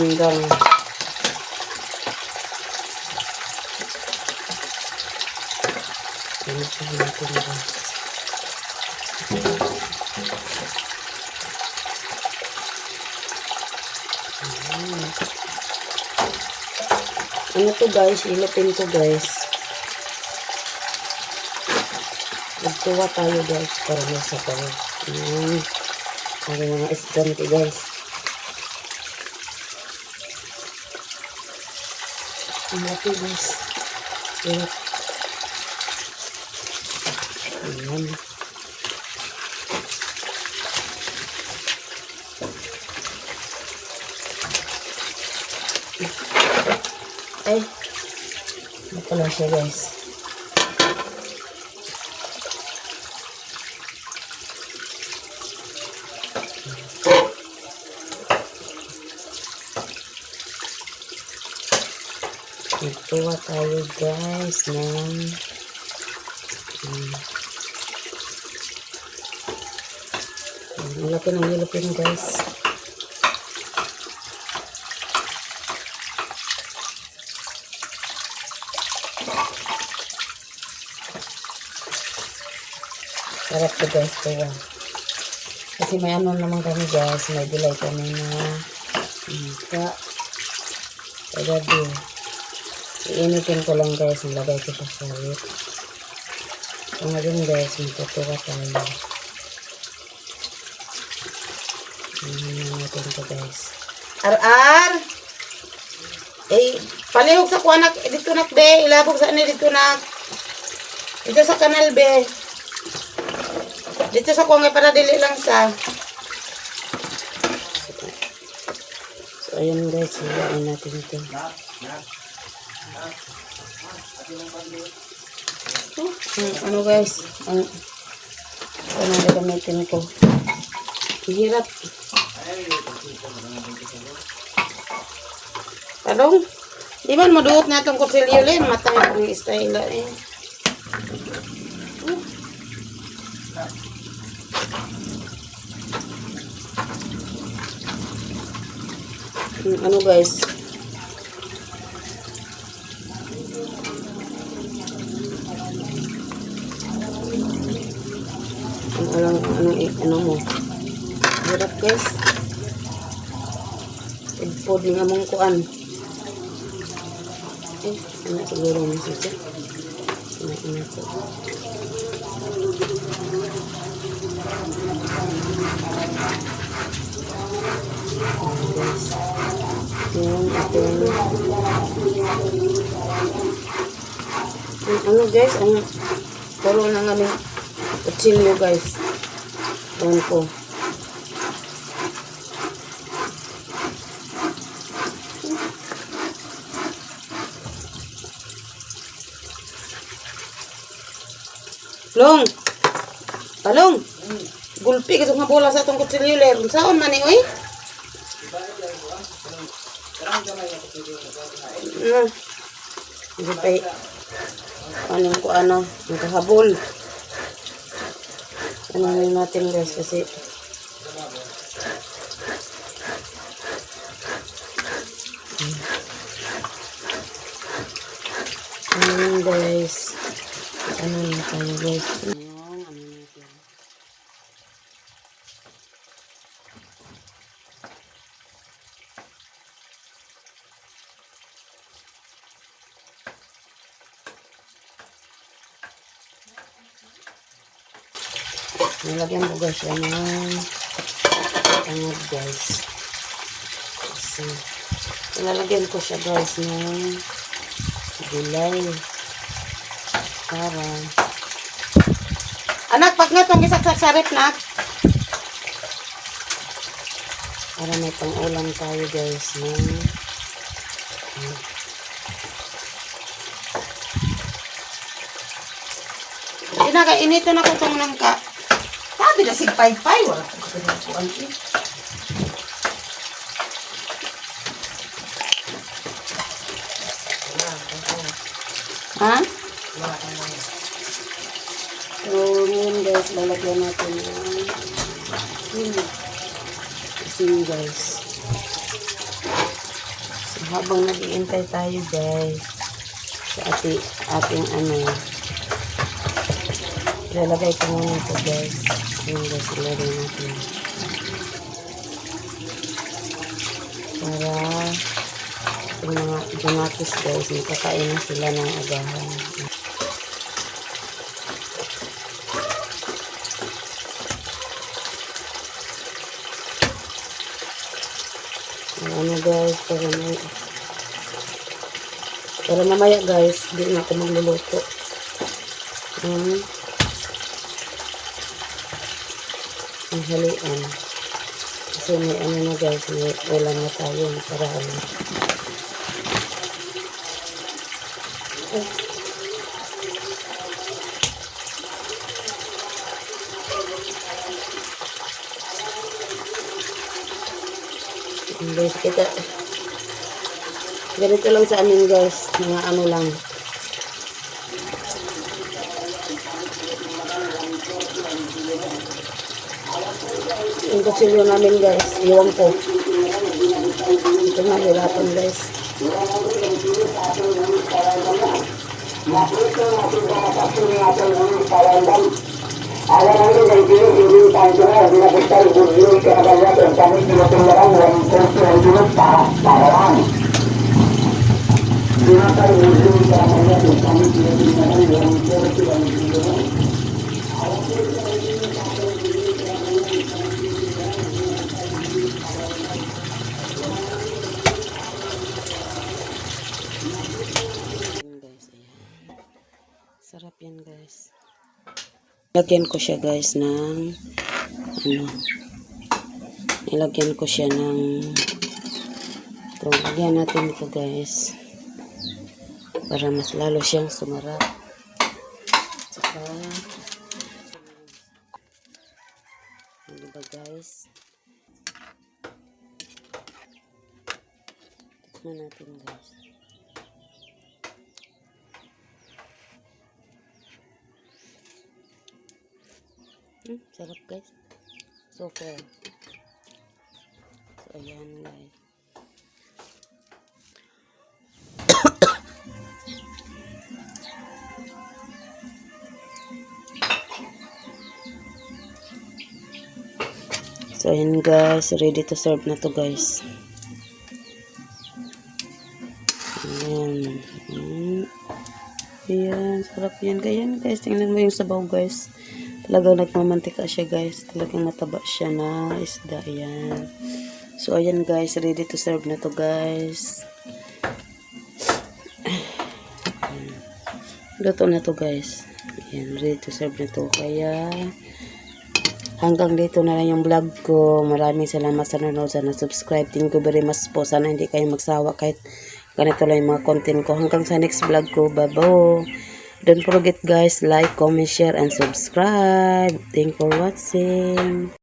singgang. Ganito natin. Ayan. Ano to guys? Ilipin to guys. Magtuwa tayo guys para tayo. Ayan. Para mga estudyante guys. Ang laki guys. Hirap. Ayan. Ay. Ano pala siya guys. Nagtuwa tayo guys ng um, ang laki ng nilapin guys. Sarap to guys yan. Kasi may ano naman kami guys, may gulay kami na ka kagabi. Iinitin ko lang guys, nilagay ko sa sarit. So ngayon guys, magtutuwa tayo. Iinitin natin to guys. Ar-ar! Eh, palihog sa kuwanak, dito nak be, ilabog sa ani dito nak. Dito sa kanal be. Dito sa kuwang para dili lang sa. So, ayun guys, hilain natin ito. Ang ano guys, ang ano na gamitin ko. Hirap. Talong, di man maduot na itong kutsilyo lang, matay ang style eh. Ano guys ang alam ano ano mo? Hirap guys. Pagpod ng among kuan. Eh ano siguro mo siya ano ano guys. Yung ating ano guys ang puro ng aming kutsilyo guys Ayan ko Long Talong Gulpi kasi nga bola sa itong kutsilyo ler Saan man eh oy Mm. Hindi pa eh. Ano ko ano, nakahabol. Ano na natin guys kasi Ayun guys. Na tayo guys. Ayun, ano natin. Nilagyan ko guys yan ng tangad guys. Kasi, nilalagyan ko siya guys ng gulay. Para, anak, pag nga itong isaksak sa rep na, para may pang ulam tayo guys ng Inaga, inito na ko itong nangka. Sabi na sig pay-pay, wala ko kapinakuan eh. Ha? So, ngayon guys, lalagyan natin ng asin. Asin guys. habang nag-iintay tayo guys sa ati, ating ano ilalagay ko muna ito guys guys ilagay natin para mga dumatis guys makakain na sila ng agahan. Ano guys para may para mamaya guys hindi na ako magluluto. Hmm. Ang halian kasi may ano na guys may ulam na tayo para ano Eh. guys kita. Ganito lang sa amin guys mga ano lang yung kutsilyo namin guys iwan ko. Ito na hirapan guys. Yan, lagyan ko siya guys ng ano ilagyan ko siya ng ito lagyan natin ito guys para mas lalo siyang sumarap. Saka ano ba guys? Tikman natin guys Hmm, sarap guys. Super. So, ayan guys. so, ayan guys. Ready to serve na to guys. Ayan. Hmm. Ayan. Sarap yan. Ayan guys. Tingnan mo yung sabaw guys. Talagang nagmamantika siya guys. Talagang mataba siya na isda. Ayan. So ayan guys. Ready to serve na to guys. Luto na to guys. Ayan. Ready to serve na to. Kaya hanggang dito na lang yung vlog ko. Maraming salamat sa nanonood. Sana subscribe. Thank you very much po. Sana hindi kayo magsawa kahit ganito lang yung mga content ko. Hanggang sa next vlog ko. Bye-bye. Don't forget guys, like, comment, share, and subscribe. Thank for watching.